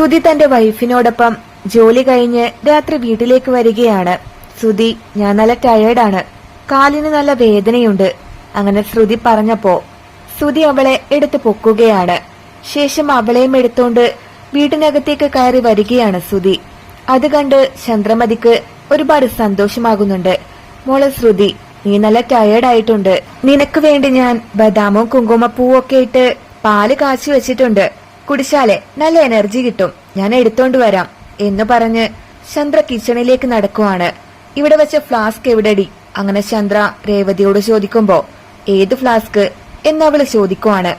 സുധി തന്റെ വൈഫിനോടൊപ്പം ജോലി കഴിഞ്ഞ് രാത്രി വീട്ടിലേക്ക് വരികയാണ്. സുധി ഞാൻ നല്ല ടയേർഡാണ് കാലിന് നല്ല വേദനയുണ്ട്. അങ്ങനെ ശ്രുതി പറഞ്ഞപ്പോ സുധി അവളെ എടുത്തു പൊക്കുകയാണ്. ശേഷം അവളെയും എടുത്തോണ്ട് വീട്ടിനകത്തേക്ക് കയറി വരികയാണ് സുധി അത് കണ്ട് ചന്ദ്രമതിക്ക് ഒരുപാട് സന്തോഷമാകുന്നുണ്ട്. മോളെ ശ്രുതി നീ നല്ല ടയേർഡായിട്ടുണ്ട് നിനക്ക് വേണ്ടി ഞാൻ ബദാമും കുങ്കുമപ്പൂവും ഒക്കെ ഇട്ട് പാൽ കാച്ചി വെച്ചിട്ടുണ്ട്. കുടിച്ചാലേ നല്ല എനർജി കിട്ടും. ഞാൻ എടുത്തോണ്ട് വരാം എന്ന് പറഞ്ഞ് ചന്ദ്ര കിച്ചണിലേക്ക് നടക്കുവാണ്. ഇവിടെ വെച്ച ഫ്ലാസ്ക് എവിടെടി? അങ്ങനെ ചന്ദ്ര രേവതിയോട് ചോദിക്കുമ്പോ ഏത് ഫ്ലാസ്ക് എന്നവൾ ചോദിക്കുവാണ്.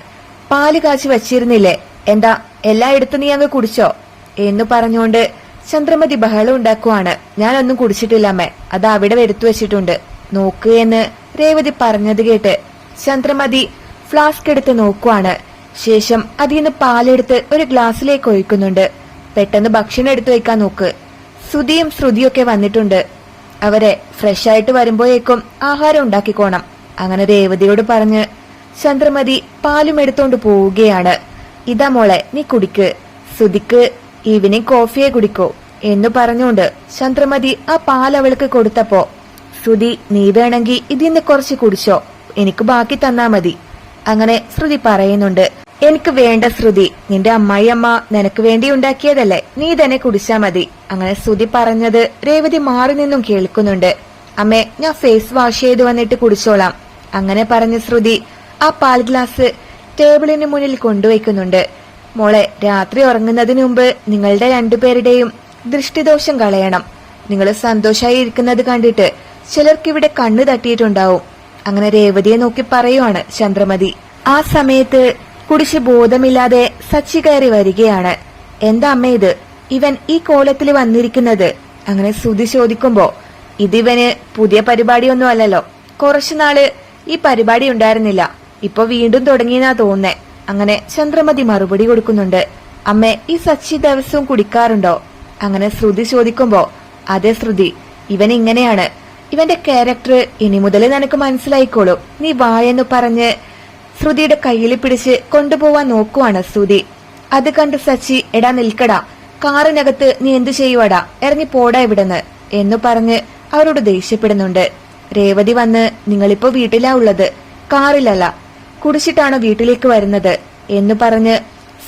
പാൽ കാച്ചി വച്ചിരുന്നില്ലേ? എന്താ എല്ലായിടത്തും നീ അങ്ങ് കുടിച്ചോ? എന്ന് പറഞ്ഞുകൊണ്ട് ചന്ദ്രമതി ബഹളം ഉണ്ടാക്കുവാണ്. ഞാനൊന്നും കുടിച്ചിട്ടില്ലമ്മേ അത് അവിടെ വരുത്തു വെച്ചിട്ടുണ്ട്. നോക്ക് എന്ന് രേവതി പറഞ്ഞത് കേട്ട് ചന്ദ്രമതി ഫ്ലാസ്ക് എടുത്ത് നോക്കുവാണ്. ശേഷം അതിൽ നിന്ന് പാലെടുത്ത് ഒരു ഗ്ലാസ്സിലേക്ക് ഒഴിക്കുന്നുണ്ട്. പെട്ടെന്ന് ഭക്ഷണം എടുത്തു വെക്കാൻ നോക്ക്. ശ്രുതിയും ശ്രുതിയൊക്കെ വന്നിട്ടുണ്ട്. അവരെ ഫ്രഷ് ആയിട്ട് വരുമ്പോഴേക്കും ആഹാരം ഉണ്ടാക്കിക്കോണം. അങ്ങനെ രേവതിയോട് പറഞ്ഞ് ചന്ദ്രമതി പാലും എടുത്തോണ്ട് പോവുകയാണ്. ഇതാ മോളെ നീ കുടിക്ക്. ശ്രുതിക്ക് ഈവനിങ് കോഫിയെ കുടിക്കോ എന്ന് പറഞ്ഞുകൊണ്ട് ചന്ദ്രമതി ആ പാൽ അവൾക്ക് കൊടുത്തപ്പോ ശ്രുതി നീ വേണമെങ്കിൽ ഇതിന്ന് കുറച്ച് കുടിച്ചോ. എനിക്ക് ബാക്കി തന്നാ മതി. അങ്ങനെ ശ്രുതി പറയുന്നുണ്ട്. എനിക്ക് വേണ്ട ശ്രുതി. നിന്റെ അമ്മായിയമ്മ നിനക്ക് വേണ്ടി ഉണ്ടാക്കിയതല്ലേ? നീ തന്നെ കുടിച്ചാ മതി. അങ്ങനെ ശ്രുതി പറഞ്ഞത് രേവതി മാറി നിന്നും കേൾക്കുന്നുണ്ട്. അമ്മേ ഞാൻ ഫേസ് വാഷ് ചെയ്ത് വന്നിട്ട് കുടിച്ചോളാം. അങ്ങനെ പറഞ്ഞ ശ്രുതി ആ പാൽ ഗ്ലാസ് ടേബിളിന് മുന്നിൽ കൊണ്ടുവയ്ക്കുന്നുണ്ട്. മോളെ രാത്രി ഉറങ്ങുന്നതിന് മുമ്പ് നിങ്ങളുടെ രണ്ടുപേരുടെയും ദൃഷ്ടിദോഷം കളയണം. നിങ്ങൾ സന്തോഷമായി ഇരിക്കുന്നത് കണ്ടിട്ട് ചിലർക്കിവിടെ കണ്ണു തട്ടിയിട്ടുണ്ടാവും. അങ്ങനെ രേവതിയെ നോക്കി പറയുവാണ് ചന്ദ്രമതി. ആ സമയത്ത് കുടിച്ച് ബോധമില്ലാതെ സച്ചി കയറി വരികയാണ്. എന്താ അമ്മ ഇത്? ഇവൻ ഈ കോലത്തിൽ വന്നിരിക്കുന്നത്. അങ്ങനെ ശ്രുതി ചോദിക്കുമ്പോ ഇതിവന് പുതിയ പരിപാടിയൊന്നും അല്ലല്ലോ. കുറച്ചുനാൾ ഈ പരിപാടി ഉണ്ടായിരുന്നില്ല. ഇപ്പൊ വീണ്ടും തുടങ്ങിയെന്നാ തോന്നേ അങ്ങനെ ചന്ദ്രമതി മറുപടി കൊടുക്കുന്നുണ്ട്. അമ്മ ഈ സച്ചി ദിവസവും കുടിക്കാറുണ്ടോ? അങ്ങനെ ശ്രുതി ചോദിക്കുമ്പോ അതെ ശ്രുതി ഇവൻ ഇങ്ങനെയാണ്. ഇവന്റെ ക്യാരക്ടർ ഇനി മുതൽ നിനക്ക് മനസ്സിലായിക്കോളൂ. നീ വായെന്ന് പറഞ്ഞ് ശ്രുതിയുടെ കയ്യിൽ പിടിച്ച് കൊണ്ടുപോവാൻ നോക്കുവാണ് ശ്രുതി. അത് കണ്ട് സച്ചി എടാ നിൽക്കടാ കാറിനകത്ത് നീ എന്തു ചെയ്യുവാടാ? ഇറങ്ങി പോടാ ഇവിടുന്ന് എന്നു പറഞ്ഞ് അവരോട് ദേഷ്യപ്പെടുന്നുണ്ട്. രേവതി വന്ന് നിങ്ങളിപ്പോ വീട്ടിലാ ഉള്ളത്? കാറിലല്ല കുടിച്ചിട്ടാണ് വീട്ടിലേക്ക് വരുന്നത്? എന്നു പറഞ്ഞ്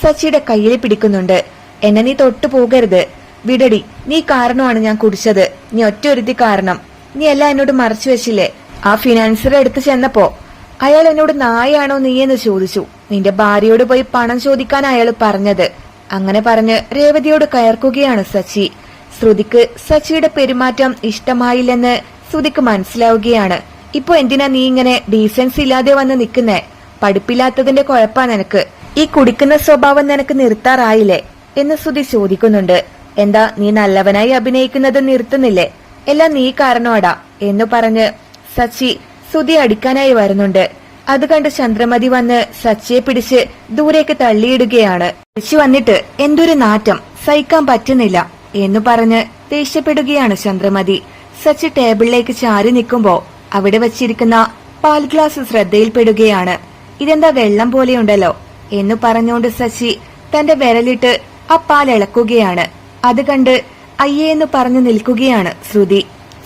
സച്ചിയുടെ കയ്യിൽ പിടിക്കുന്നുണ്ട്. എന്നെ നീ തൊട്ടു പോകരുത്. വിടടി നീ കാരണമാണ് ഞാൻ കുടിച്ചത്. നീ ഒറ്റ ഒരുത്തി കാരണം. നീ എല്ലാം എന്നോട് മറച്ചു വെച്ചില്ലേ? ആ ഫിനാൻസറെ എടുത്തു ചെന്നപ്പോ അയാൾ എന്നോട് നീ എന്ന് ചോദിച്ചു. നിന്റെ ഭാര്യയോട് പോയി പണം ചോദിക്കാൻ അയാൾ പറഞ്ഞത്. അങ്ങനെ പറഞ്ഞ് രേവതിയോട് കയർക്കുകയാണ് സച്ചി. ശ്രുതിക്ക് സച്ചിയുടെ പെരുമാറ്റം ഇഷ്ടമായില്ലെന്ന് ശ്രുതിക്ക് മനസ്സിലാവുകയാണ്. ഇപ്പൊ എന്തിനാ നീ ഇങ്ങനെ ഡീസൻസ് ഇല്ലാതെ വന്ന് നിൽക്കുന്നേ? പഠിപ്പില്ലാത്തതിന്റെ കുഴപ്പാ നിനക്ക്. ഈ കുടിക്കുന്ന സ്വഭാവം നിനക്ക് നിർത്താറായില്ലേ? എന്ന് ശ്രുതി ചോദിക്കുന്നുണ്ട്. എന്താ നീ നല്ലവനായി അഭിനയിക്കുന്നത് നിർത്തുന്നില്ലേ? എല്ലാം നീ കാരണോടാ എന്ന് പറഞ്ഞ് സച്ചി ശ്രുതി അടിക്കാനായി വരുന്നുണ്ട്. അത് കണ്ട് ചന്ദ്രമതി വന്ന് സച്ചിയെ പിടിച്ച് ദൂരേക്ക് തള്ളിയിടുകയാണ്. തിരിച്ചു വന്നിട്ട് എന്തൊരു നാറ്റം. സഹിക്കാൻ പറ്റുന്നില്ല എന്ന് പറഞ്ഞ് ദേഷ്യപ്പെടുകയാണ് ചന്ദ്രമതി. സച്ചി ടേബിളിലേക്ക് ചാരി നിൽക്കുമ്പോ അവിടെ വച്ചിരിക്കുന്ന പാൽ ഗ്ലാസ് ശ്രദ്ധയിൽപ്പെടുകയാണ്. ഇതെന്താ വെള്ളം പോലെയുണ്ടല്ലോ എന്ന് പറഞ്ഞുകൊണ്ട് സച്ചി തന്റെ വിരലിട്ട് ആ പാൽ ഇളക്കുകയാണ്. അത് കണ്ട് അയ്യേ എന്ന് പറഞ്ഞു നിൽക്കുകയാണ് ശ്രുതി.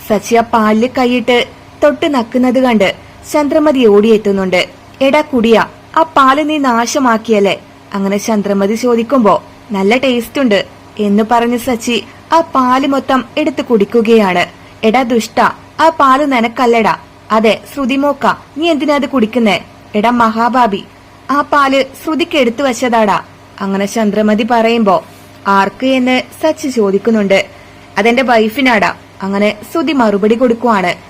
സച്ചി ആ പാലിൽ കൈയിട്ട് തൊട്ട് നക്കുന്നത് കണ്ട് ചന്ദ്രമതി ഓടിയെത്തുന്നുണ്ട്. എടാ കുടിയ ആ പാൽ നീ നാശമാക്കിയല്ലേ? അങ്ങനെ ചന്ദ്രമതി ചോദിക്കുമ്പോ നല്ല ടേസ്റ്റ് ഉണ്ട് എന്ന് പറഞ്ഞ് സച്ചി ആ പാൽ മൊത്തം എടുത്തു കുടിക്കുകയാണ്. എടാ ദുഷ്ട ആ പാൽ നനക്കല്ലടാ. അതെ ശ്രുതിമോക്ക നീ എന്തിനാ അത് കുടിക്കുന്നേ? എടാ മഹാബാബി ആ പാൽ ശ്രുതിക്ക് എടുത്തു വച്ചതാടാ. അങ്ങനെ ചന്ദ്രമതി പറയുമ്പോ ആർക്ക് എന്ന് സച്ചി ചോദിക്കുന്നുണ്ട്. അതെന്റെ വൈഫിനാടാ. അങ്ങനെ ശ്രുതി മറുപടി കൊടുക്കുവാണ്.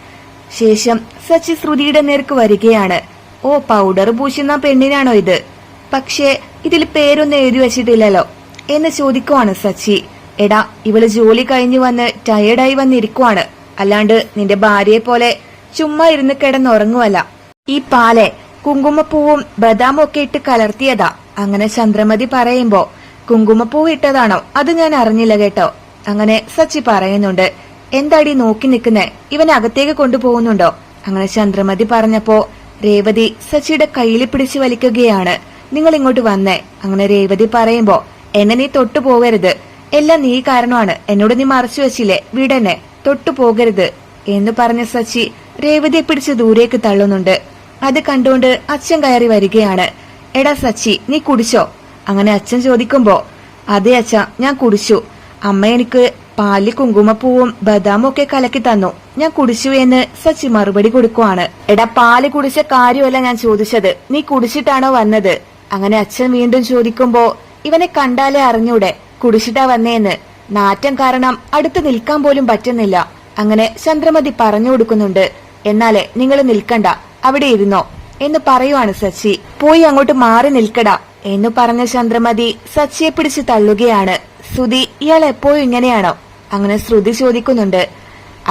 ശേഷം സച്ചി ശ്രുതിയുടെ നേർക്ക് വരികയാണ്. ഓ പൗഡർ പൂശുന്ന പെണ്ണിനാണോ ഇത്? പക്ഷേ ഇതിൽ പേരൊന്നും എഴുതി വെച്ചിട്ടില്ലല്ലോ. എന്ന് ചോദിക്കുവാണ് സച്ചി. എടാ ഇവൾ ജോലി കഴിഞ്ഞു വന്ന് ടയേർഡായി വന്നിരിക്കുവാണ്. അല്ലാണ്ട് നിന്റെ ഭാര്യയെ പോലെ ചുമ്മാ ഇരുന്ന് കിടന്നുറങ്ങുവല്ല. ഈ പാലെ കുങ്കുമപ്പൂവും ബദാമും ഒക്കെ ഇട്ട് കലർത്തിയതാ. അങ്ങനെ ചന്ദ്രമതി പറയുമ്പോ കുങ്കുമപ്പൂ ഇട്ടതാണോ? അത് ഞാൻ അറിഞ്ഞില്ല കേട്ടോ. അങ്ങനെ സച്ചി പറയുന്നുണ്ട്. എന്താടി നോക്കി നിൽക്കുന്നേ? ഇവനെ അകത്തേക്ക് കൊണ്ടുപോകുന്നുണ്ടോ? അങ്ങനെ ചന്ദ്രമതി പറഞ്ഞപ്പോ രേവതി സച്ചിയുടെ കയ്യിൽ പിടിച്ചു വലിക്കുകയാണ്. നിങ്ങൾ ഇങ്ങോട്ട് വന്നേ അങ്ങനെ രേവതി പറയുമ്പോ എന്നെ നീ തൊട്ടു പോകരുത്. എല്ലാം നീ കാരണമാണ്. എന്നോട് നീ മറച്ചു വെച്ചില്ലേ? വീടെന്നെ. തൊട്ടു പോകരുത് എന്ന് പറഞ്ഞ സച്ചി രേവതിയെ പിടിച്ച് ദൂരേക്ക് തള്ളുന്നുണ്ട്. അത് കണ്ടുകൊണ്ട് അച്ഛൻ കയറി വരികയാണ്. എടാ സച്ചി നീ കുടിച്ചോ? അങ്ങനെ അച്ഛൻ ചോദിക്കുമ്പോ അതെ അച്ഛ ഞാൻ കുടിച്ചു. അമ്മ എനിക്ക് പാൽ കുങ്കുമപ്പൂവും ബദാമും ഒക്കെ കലക്കി തന്നു. ഞാൻ കുടിച്ചു എന്ന് സച്ചി മറുപടി കൊടുക്കുവാണ്. എടാ പാൽ കുടിച്ച കാര്യമല്ല ഞാൻ ചോദിച്ചത്. നീ കുടിച്ചിട്ടാണോ വന്നത്? അങ്ങനെ അച്ഛൻ വീണ്ടും ചോദിക്കുമ്പോ ഇവനെ കണ്ടാലേ അറിഞ്ഞൂടെ കുടിച്ചിട്ടാ വന്നേന്ന്. നാറ്റം കാരണം അടുത്ത് നിൽക്കാൻ പോലും പറ്റുന്നില്ല. അങ്ങനെ ചന്ദ്രമതി പറഞ്ഞു കൊടുക്കുന്നുണ്ട്. എന്നാലേ നിങ്ങൾ നിൽക്കണ്ട അവിടെ ഇരുന്നോ എന്ന് പറയുവാണ് സച്ചി. പോയി അങ്ങോട്ട് മാറി നിൽക്കടാ എന്ന് പറഞ്ഞ ചന്ദ്രമതി സച്ചിയെ പിടിച്ച് തള്ളുകയാണ്. സുധി ഇയാൾ എപ്പോഴും ഇങ്ങനെയാണോ? അങ്ങനെ ശ്രുതി ചോദിക്കുന്നുണ്ട്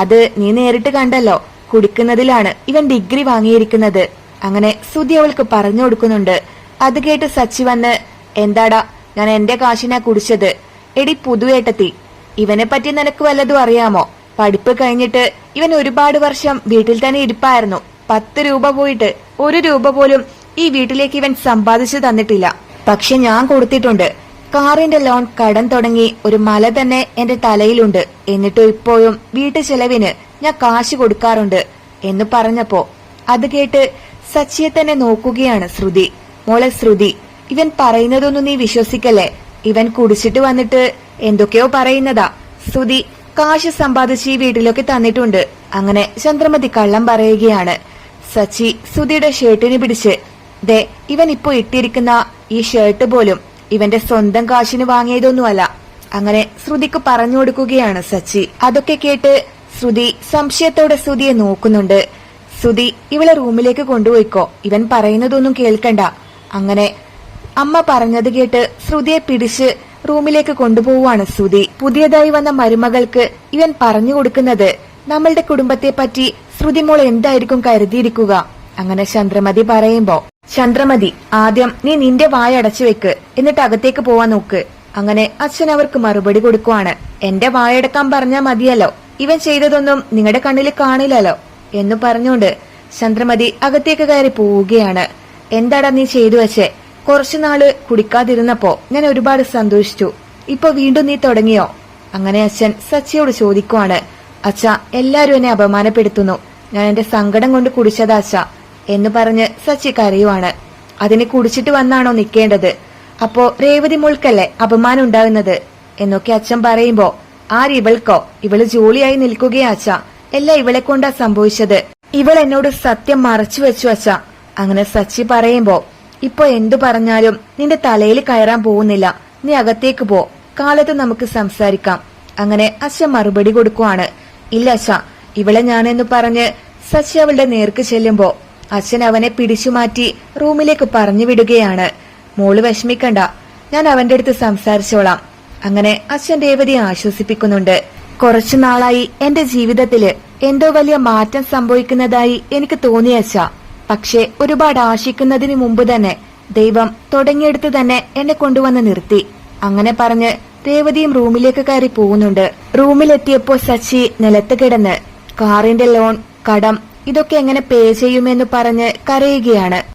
അത് നീ നേരിട്ട് കണ്ടല്ലോ കുടിക്കുന്നതിലാണ് ഇവൻ ഡിഗ്രി വാങ്ങിയിരിക്കുന്നത്. അങ്ങനെ ശ്രുതി അവൾക്ക് പറഞ്ഞു കൊടുക്കുന്നുണ്ട് അത് കേട്ട് സച്ചി വന്ന് എന്താടാ ഞാൻ എന്റെ കാശിനാ കുടിച്ചത്. എടി പുതുവേട്ടത്തി ഇവനെ പറ്റി നിനക്ക് വല്ലതും അറിയാമോ? പഠിപ്പ് കഴിഞ്ഞിട്ട് ഇവൻ ഒരുപാട് വർഷം വീട്ടിൽ തന്നെ ഇരിപ്പായിരുന്നു. പത്ത് രൂപ പോയിട്ട് ഒരു രൂപ പോലും ഈ വീട്ടിലേക്ക് ഇവൻ സമ്പാദിച്ചു തന്നിട്ടില്ല. പക്ഷെ ഞാൻ കൊടുത്തിട്ടുണ്ട്. കാറിന്റെ ലോൺ കടം തുടങ്ങി ഒരു മല തന്നെ എന്റെ തലയിലുണ്ട്. എന്നിട്ടും ഇപ്പോഴും വീട്ടു ചെലവിന് ഞാൻ കാശ് കൊടുക്കാറുണ്ട് എന്ന് പറഞ്ഞപ്പോ അത് കേട്ട് സച്ചിയെ തന്നെ നോക്കുകയാണ് ശ്രുതി. മോളെ ശ്രുതി ഇവൻ പറയുന്നതൊന്നും നീ വിശ്വസിക്കല്ലേ? ഇവൻ കുടിച്ചിട്ട് വന്നിട്ട് എന്തൊക്കെയോ പറയുന്നതാ. ശ്രുതി കാശ് സമ്പാദിച്ച് ഈ വീട്ടിലൊക്കെ തന്നിട്ടുണ്ട്. അങ്ങനെ ചന്ദ്രമതി കള്ളം പറയുകയാണ്. സച്ചി ശ്രുതിയുടെ ഷർട്ടിന് പിടിച്ച് ദേ ഇവൻ ഇപ്പോ ഇട്ടിരിക്കുന്ന ഈ ഷർട്ട് പോലും ഇവന്റെ സ്വന്തം കാശിന് വാങ്ങിയതൊന്നുമല്ല. അങ്ങനെ ശ്രുതിക്ക് പറഞ്ഞു കൊടുക്കുകയാണ് സച്ചി. അതൊക്കെ കേട്ട് ശ്രുതി സംശയത്തോടെ ശ്രുതിയെ നോക്കുന്നുണ്ട്. ശ്രുതി ഇവളെ റൂമിലേക്ക് കൊണ്ടുപോയിക്കോ. ഇവൻ പറയുന്നതൊന്നും കേൾക്കണ്ട. അങ്ങനെ അമ്മ പറഞ്ഞത് കേട്ട് ശ്രുതിയെ പിടിച്ച് റൂമിലേക്ക് കൊണ്ടുപോവാണ് ശ്രുതി. പുതിയതായി വന്ന മരുമകൾക്ക് ഇവൻ പറഞ്ഞു കൊടുക്കുന്നത് നമ്മളുടെ കുടുംബത്തെ പറ്റി ശ്രുതി മോൾ എന്തായിരിക്കും കരുതിയിരിക്കുക? അങ്ങനെ ചന്ദ്രമതി പറയുമ്പോ ചന്ദ്രമതി ആദ്യം നീ നിന്റെ വായ അടച്ചു വെക്ക്. എന്നിട്ട് അകത്തേക്ക് പോവാൻ നോക്ക്. അങ്ങനെ അച്ഛൻ അവർക്ക് മറുപടി കൊടുക്കുവാണ്. എന്റെ വായടക്കാൻ പറഞ്ഞാ മതിയല്ലോ. ഇവൻ ചെയ്തതൊന്നും നിങ്ങളുടെ കണ്ണിൽ കാണില്ലല്ലോ എന്ന് പറഞ്ഞുകൊണ്ട് ചന്ദ്രമതി അകത്തേക്ക് കയറി പോവുകയാണ്. എന്താടാ നീ ചെയ്തു വെച്ചേ? കുറച്ചുനാൾ കുടിക്കാതിരുന്നപ്പോ ഞാൻ ഒരുപാട് സന്തോഷിച്ചു. ഇപ്പൊ വീണ്ടും നീ തുടങ്ങിയോ? അങ്ങനെ അച്ഛൻ സച്ചിയോട് ചോദിക്കുവാണ്. അച്ഛ എല്ലാരും എന്നെ അപമാനപ്പെടുത്തുന്നു. ഞാൻ എന്റെ സങ്കടം കൊണ്ട് കുടിച്ചതാ അച്ഛ എന്ന് പറഞ്ഞ് സച്ചി കരയുവാണ്. അതിനെ കുടിച്ചിട്ട് വന്നാണോ നിൽക്കേണ്ടത് അപ്പോ രേവതി മോൾക്കല്ലേ അപമാനം ഉണ്ടാകുന്നത്? എന്നൊക്കെ അച്ഛൻ പറയുമ്പോ ആരിവൾക്കോ ഇവൾ ജോലിയായി നിൽക്കുകയാ അച്ഛ. എല്ലാം ഇവളെ കൊണ്ടാ സംഭവിച്ചത്? ഇവൾ എന്നോട് സത്യം മറച്ചു വെച്ചു അച്ഛ. അങ്ങനെ സച്ചി പറയുമ്പോ ഇപ്പൊ എന്തു പറഞ്ഞാലും നിന്റെ തലയിൽ കയറാൻ പോകുന്നില്ല. നീ അകത്തേക്ക് പോ. കാലത്ത് നമുക്ക് സംസാരിക്കാം. അങ്ങനെ അച്ഛൻ മറുപടി കൊടുക്കുവാണ്. ഇല്ല അച്ഛ. ഇവളെ ഞാനെന്ന് പറഞ്ഞ് സച്ചി അവളുടെ നേർക്ക് ചെല്ലുമ്പോ അച്ഛൻ അവനെ പിടിച്ചു മാറ്റി റൂമിലേക്ക് പറഞ്ഞു വിടുകയാണ്. മോൾ വിഷമിക്കണ്ട. ഞാൻ അവന്റെ അടുത്ത് സംസാരിച്ചോളാം. അങ്ങനെ അച്ഛൻ രേവതിയെ ആശ്വസിപ്പിക്കുന്നുണ്ട്. കുറച്ചു നാളായി എന്റെ ജീവിതത്തിൽ എന്തോ വലിയ മാറ്റം സംഭവിക്കുന്നതായി എനിക്ക് തോന്നിയച്ച പക്ഷെ ഒരുപാട് ആശിക്കുന്നതിന് മുമ്പ് തന്നെ ദൈവം തുടങ്ങിയെടുത്ത് തന്നെ എന്നെ കൊണ്ടുവന്ന് നിർത്തി. അങ്ങനെ പറഞ്ഞ് രേവതിയും റൂമിലേക്ക് കയറി പോകുന്നുണ്ട്. റൂമിലെത്തിയപ്പോ സച്ചി നിലത്ത് കിടന്ന് കാറിന്റെ ലോൺ കടം ഇതൊക്കെ എങ്ങനെ പേ ചെയ്യുമെന്ന് പറഞ്ഞ് കരയുകയാണ്.